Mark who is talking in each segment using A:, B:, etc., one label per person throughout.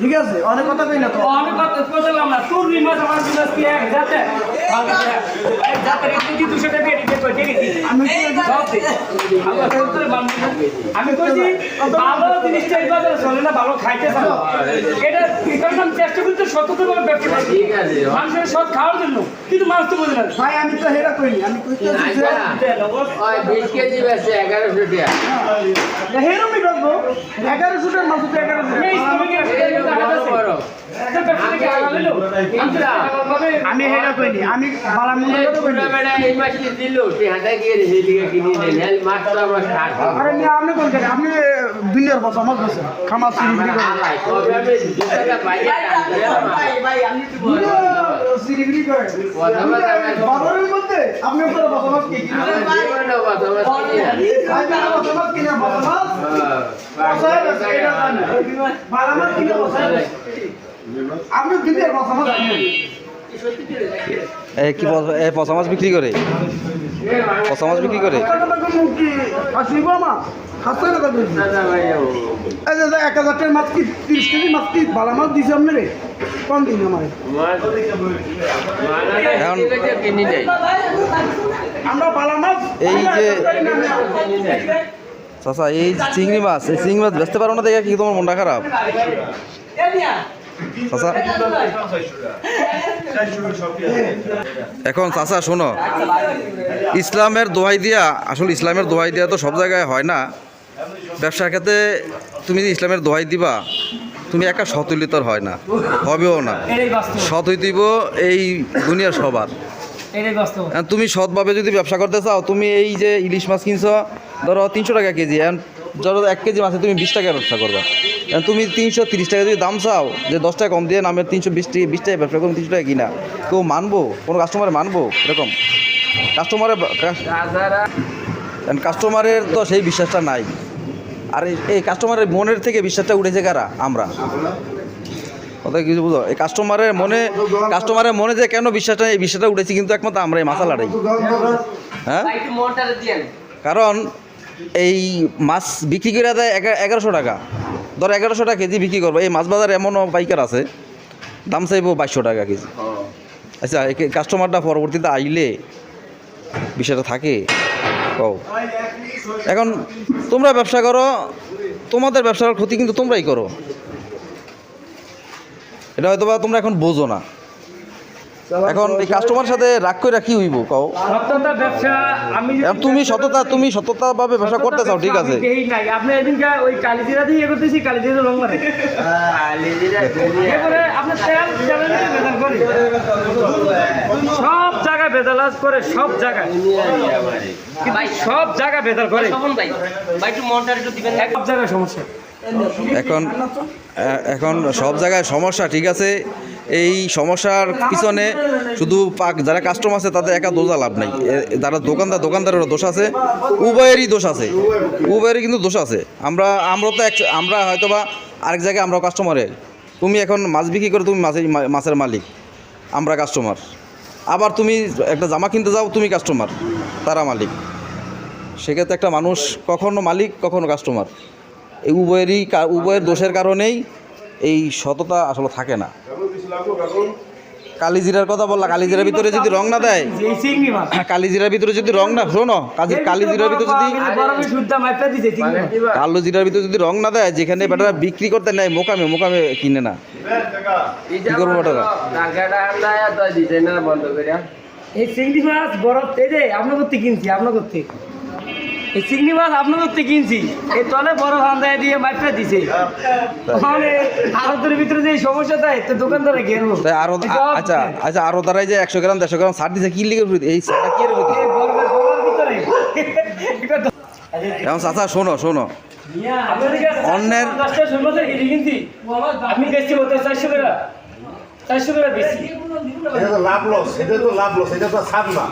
A: ঠিক আছে? অনেক কথা কই না তো?
B: আমি কত বললাম না। তোর রিমাস আমার রিমাস কি এক জাতে? এক জাতে রেখে দুশো টাকা এডিট করে ঠিক
A: আমি কি।
B: আমি কইছি ভালো জিনিসটা এই বাজারে চলে না ভালো খাইতে চাও। এটা কারণ চেষ্টা করতে সততা ভাবে ব্যবসা
C: ঠিক আছে।
B: মানুষের সব খাওয়ার জন্য। কিন্তু মানুষ তো বোঝে না
A: ভাই আমি তো হেরা কইনি। আমি কইতেছি যে
C: আচ্ছা। ওই বিশ কেজি বেশি এগারোশো টাকা।
A: হেরমই রাখব। তো
B: কি একটা ব্যবসা থেকে আগালো
A: আমি হেরা কইনি আমি বালা মন্দ কইনি।
C: এই মাছটি দিল সে হাতে গিয়ে দিকে কিনে নিলেন আমরা ষাট
A: আরে নিয়ে আপনি কোন জায়গায়? আপনি দুনিয়ার বস আমার বসে খামার সিঁড়ি করে
C: আলাই তবে আমি
A: সিঁড়ি বিড়ি করে বাজারের মধ্যে আপনি উপরে বসবাস কি? কি
C: বসবাস করি না।
A: বসবাস
D: কি পচা- এ পচা মাছ বিক্রি করে? পচা মাছ বিক্রি করে?
A: এক হাজার টাকার মাছ কি তিরিশ কেজি মাছ কি বালা মাছ দিছে আপনারে? কোন দিন আমার। আমরা বালা মাছ
D: এই যে। চাচা, এই চিংড়ি মাছ, এই চিংড়ি মাছ বেচতে পারো না দেখে কি তোমার মনটা খারাপ? এখন চাচা, শোনো, ইসলামের দোহাই দিয়া, আসলে ইসলামের দোহাই দিয়া তো সব জায়গায় হয় না। ব্যবসার ক্ষেত্রে তুমি যে ইসলামের দোহাই দিবা, তুমি একা সতুলিতর হয় না, হবেও না। সৎ হইতেইব এই দুনিয়ার সবার। তুমি সৎভাবে যদি ব্যবসা করতে চাও তুমি এই যে ইলিশ মাছ কিনছো ধরো তিনশো টাকা কেজি ধরো এক কেজি মাছে তুমি বিশ টাকায় ব্যবসা করবা। তুমি তিনশো তিরিশ টাকা যদি দাম চাও যে দশ টাকা কম দিয়ে নামের তিনশো বিশ টাকা বিশ টাকা ব্যবসা করুন তিনশো টাকা কিনা। কেউ মানবো? কোনো কাস্টমারে মানবো? এরকম। কাস্টমারের কাস্টমারের তো সেই বিশ্বাসটা নাই। আর এই- এই কাস্টমারের মনের থেকে বিশ্বাসটা উঠেছে কারা? আমরা। কথা কিছু বুঝো? এই কাস্টমারের মনে কাস্টমারের মনে যে কেন বিশ্বাসটা, এই বিশ্বাসটা উঠেছি কিন্তু একমাত্র আমরা এই মাথা লড়াই হ্যাঁ? কারণ এই মাছ বিক্রি করে দেয় এগা- এগারোশো টাকা। ধর এগারোশো টাকা কেজি বিক্রি করব। এই মাছ বাজার এমনও পাইকার আছে, দাম চাইব বাইশশো টাকা কেজি। আচ্ছা কাস্টমারটা পরবর্তীতে আইলে বিষয়টা থাকে। ও এখন তোমরা ব্যবসা করো, তোমাদের ব্যবসার ক্ষতি কিন্তু তোমরাই করো। এটা হয়তো বা তোমরা এখন বোঝো না। এখন এই কাস্টমারের সাথে রাগ করে কি হইব কও?
B: সত্যতা ব্যবসা আমি
D: তুমি সততা তুমি সততাভাবে ব্যবসা করতে চাও ঠিক আছে।
B: দেই নাই। আপনি এদিনকে ওই কালিজিরা দিয়ে ইয়ে করতেছি কালিজিরা রং মারে। তেল তেলের মধ্যে ভেজাল করে। সব জায়গায় আজ করে সব জায়গায়।
C: আমারই।
B: সব জায়গায় ভেজাল করে।
E: ভাই। ভাই একটু মনটা একটু দিবেন।
B: সব জায়গায় সমস্যা।
D: এখন এখন সব জায়গায় সমস্যা, ঠিক আছে? এই সমস্যার পিছনে শুধু পাক, যারা কাস্টমার আছে, তাদের একা দোষা লাভ নাই। যারা দোকানদার, দোকানদারেরও দোষ আছে উভয়েরই দোষ আছে। উভয়েরই কিন্তু দোষ আছে। আমরা আমরা তো এক, আমরা হয়তো বা আরেক জায়গায় আমরা কাস্টমারে তুমি এখন মাছ বিক্রি করে তুমি মাছের মাছের মালিক। আমরা কাস্টমার আবার তুমি একটা জামা কিনতে যাও, তুমি কাস্টমার তারা মালিক। সেক্ষেত্রে একটা মানুষ কখনো মালিক, কখনো কাস্টমার এই উভয়েরই কা- উভয়ের দোষের কারণেই এই সততা আসলে থাকে না। কালিজিরার কথা বললা কালিজিরার ভিতরে যদি রং না দেয়
B: এই
D: কালিজিরার ভিতরে যদি রং না শোনো কাজে কালিজিরার ভিতরে যদি
B: বরফে শুদ্ধ মাইপটা দিছে চিংড়ি
C: মানে
B: মাছ।
C: দিবা?
D: কালো জিরার ভিতরে যদি রং না দেয় যেখানে বেটারা বিক্রি করতে নেয় মোকামে মোকামে কিনে না। কি করব
C: করে
B: এই চিংড়ি মাছ বরফ এই যে আপনার করতে কিনছি? আপনার করতে এই চিংড়ি মাছ আপনাদের করতে কিনছি। এই তলে বরফ আন্দায় দিয়ে মাইপটা দিছে। ওখানে ভারতের ভিতরে যে সমস্যা দেয় তো দোকানদারে ঘেরবো
D: তাই আরও আচ্ছা আচ্ছা আরও দ্বারাই যে একশো গ্রাম দেড়শো গ্রাম ছাড় দিছে কি লিখে এই ছাড়টা কি এর ভিতরে?
B: তো-
D: এখন চাচা শোনো শোনো। অন্যের-
B: আমি বেশি হতো চারশো টাকা। চারশো টাকা বেশি।
F: এটা তো লাভ লস এটা তো লাভ লস এটা তো ছাড় না।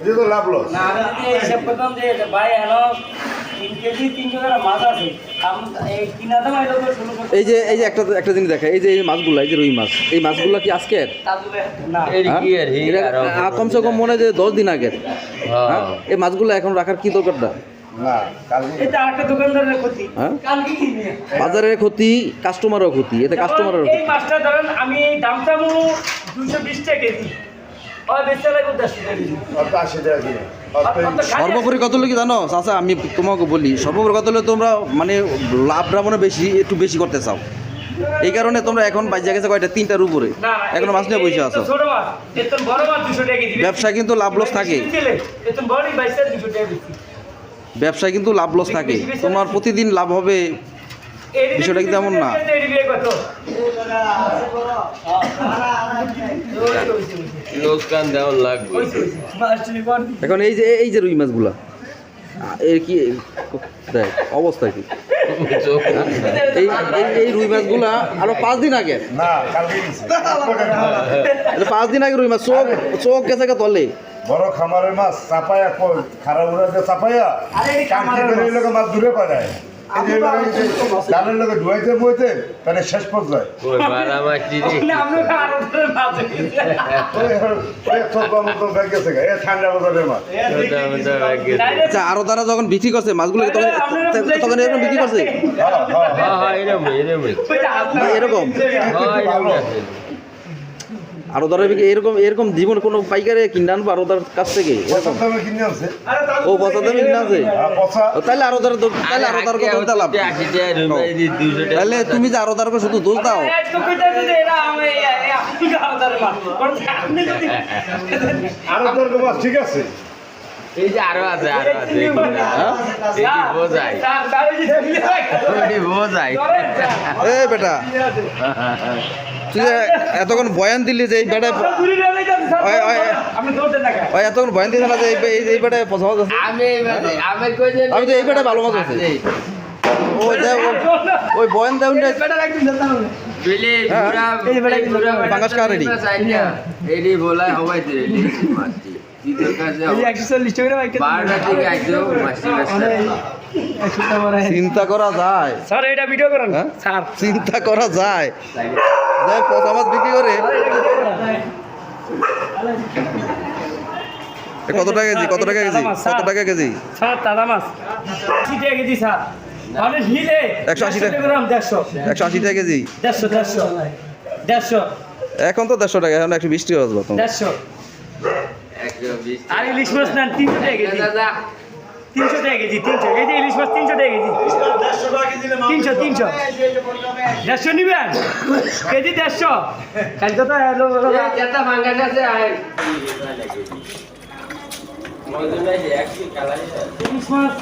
F: এটা তো লাভ লস
B: না আমি যদি হিসাব করতাম যে ভাই এনো তিন কেজি তিনশো টাকা মাছ আছে। আম- এই
D: যে এই যে একটা একটা জিনিস দেখা এই যে এই মাছগুলো এই যে রুই মাছ এই মাছগুলো কি আজকের? কমসে কম মনে হয় যে দশ দিন আগের। হ্যাঁ?
C: হ্যাঁ
D: এই মাছগুলো এখন রাখার কি দরকারটা?
F: না কালকে
B: এটা আরেকটা দোকানদারের ক্ষতি।
D: হ্যাঁ? বাজারের ক্ষতি কাস্টমারও ক্ষতি এতে কাস্টমারের
B: এই মাছটা ধরেন আমি দামটা দুশো বিশ টাকা কেজি।
D: সর্বোপরি কত হলো কি জানো? চাচা আমি তোমাকে বলি সর্বোপরি কত হলে তোমরা মানে লাভটা মনে বেশি একটু বেশি করতে চাও? এই কারণে তোমরা এখন বাজ্যা গেছে কয়টা? তিনটার উপরে। এখনও মাছ নিয়ে বসে আছো? ব্যবসায় কিন্তু লাভ লস থাকে। ব্যবসায় কিন্তু লাভ লস থাকে। তোমার প্রতিদিন লাভ হবে বিষয়টা কিন্তু এমন না। এখন এই যে এই যে রুই মাছগুলা এর কি দেখ অবস্থা কি? এই এই- এই রুই মাছগুলা আরও পাঁচ দিন আগে। পাঁচ দিন আগে রুই মাছ চোখ চোখ গেছে কে তলে।
F: বড় খামারের মাছ চাপায়া কই? খারাপ উড়াতে চাপায়া?
B: মাছ।
F: লোকে মাছ দূরে পাঠায়। এই যে এবার এই যে জালের লোকে ধুয়াইতে বইতে তাহলে শেষ পর্যায়ে।
B: আরও
D: আচ্ছা আরও তারা যখন বিক্রি করছে মাছগুলো তখন তখন এরকম বিক্রি করছে?
F: হ্যাঁ হ্যাঁ
C: হ্যাঁ
D: এরকম।
C: হ্যাঁ
D: আরও ধরে বিক্রি এরকম এরকম জীবন কোনো পাইকারে কিনে আনব আরও তার কাছ থেকে ও পচা দামে কিনে আছে
F: পচা।
D: তাহলে আরও তার তাহলে আরও তার কথা লাভ?
C: দুশো টাকা
D: তাহলে তুমি যে আরও তারকে শুধু দোষ দাও।
F: আরও ঠিক আছে।
C: এই যে আরও আছে। আরও আছে।
D: হ্যাঁ?
C: বোঝাই বোঝাই
D: এ বেটা তুই এতক্ষণ বয়ান দিলি যে এই বেটায় ওই, ওই? ওই এতক্ষণ বয়ান দিলি না যে এই- বেটায় পছন্দ আছে?
C: আমি কই যে
D: আমি তো এই বেটায় ভালো মাছ আছে। ও ওই বয়ান দেউন হ্যাঁ।
C: পুরা
B: এই যে বেটা
C: এই পুরা বেটা
D: পাঙ্গাস খাওয়া ready।
C: চাইনা এডি বলাই হবাই দিলে মাছি তুই কাছে
B: এই যে 140 টাকা
C: বারোটা থেকে আইছো মাছি
B: একশো।
D: চিন্তা করা যায়।
B: স্যার এটা ভিডিও করেন।
D: হ্যাঁ?
B: স্যার।
D: চিন্তা করা যায়। যে পচা মাছ বিক্রি করে। কত টাকা কেজি? কত টাকা কেজি? কত টাকা কেজি?
B: স্যার তাজা মাছ। আশি টাকা কেজি স্যার। মানে হিলে
D: 180 টাকা। একশো আশি টাকা কেজি?
B: দেড়শো দেড়শো। দেড়শো।
D: এখন তো দেড়শো টাকা এখন একশো বিশ টাকা
B: দেড়শো। আর ইলিশ মাছ নেন তিনশো টাকা কেজি।
C: দাদা
B: তিনশো টাকা কেজি, তিনশো। এই যে ইলিশ মাছ, তিনশো টাকা কেজি। তিনশো তিনশো। দেড়শো নিবেন? কেজি দেড়শো। কালকে তো ইলিশ মাছ।